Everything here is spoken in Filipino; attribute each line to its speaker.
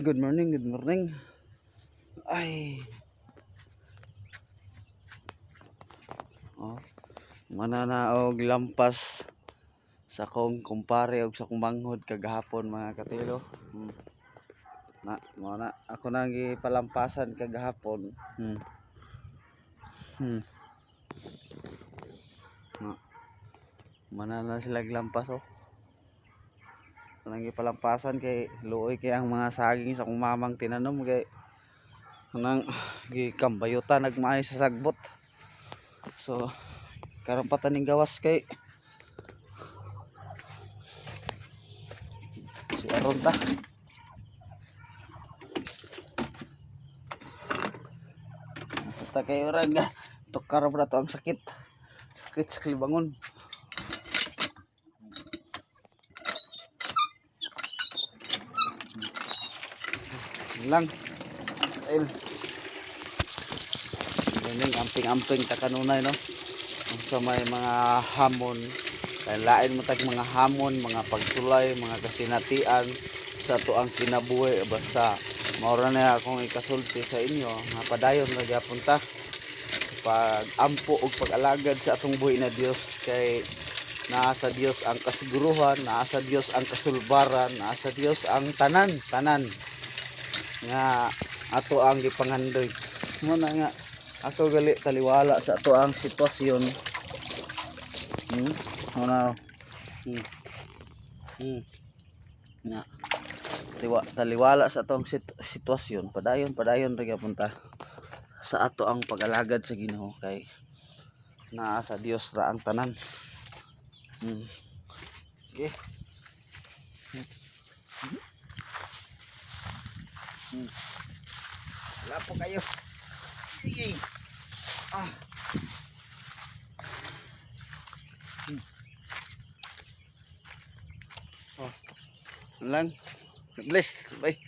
Speaker 1: good morning, good morning. Ay. Oh. Mananaog lampas sa kong kumpare og sa kong manghod kagahapon mga katilo. Hmm. Na, mo na ako nang gipalampasan kagahapon. Hmm. Hmm. Na. Manana sila lampas oh. Nang gipalampasan kay luoy kay ang mga saging sa kong mamang tinanom kay nang gikambayutan nagmaay sa sagbot. So karon pa taning gawas kay si Aron ta. Ta kay urang tukar pa to ang sakit. Sakit sa kalibangon. Lang. El Galing, amping-amping ta kanunay no? Sa may mga hamon kay lain mo tag mga hamon mga pagsulay mga kasinatian sa tuang kinabuhi basta maura na akong ikasulti sa inyo nga padayon na gyapon ta. Pag ampo ug pag-alagad sa atong buhi na Dios kay naa sa Dios ang kasiguruhan naa sa Dios ang kasulbaran naa sa Dios ang tanan tanan nga ato ang gipangandoy. Mo na nga ako gali taliwala sa ato ang sitwasyon. Hmm? Mo na hmm. Hmm. Nga Tiwa, taliwala sa atong sit sitwasyon. Padayon padayon ra punta sa ato ang pag-alagad sa Ginoo kay naa sa Dios ra ang tanan. Hmm. Okay Hmm. Wala po kayo. Sige. Ah. Hmm. Oh. Lang. Bless. Bye.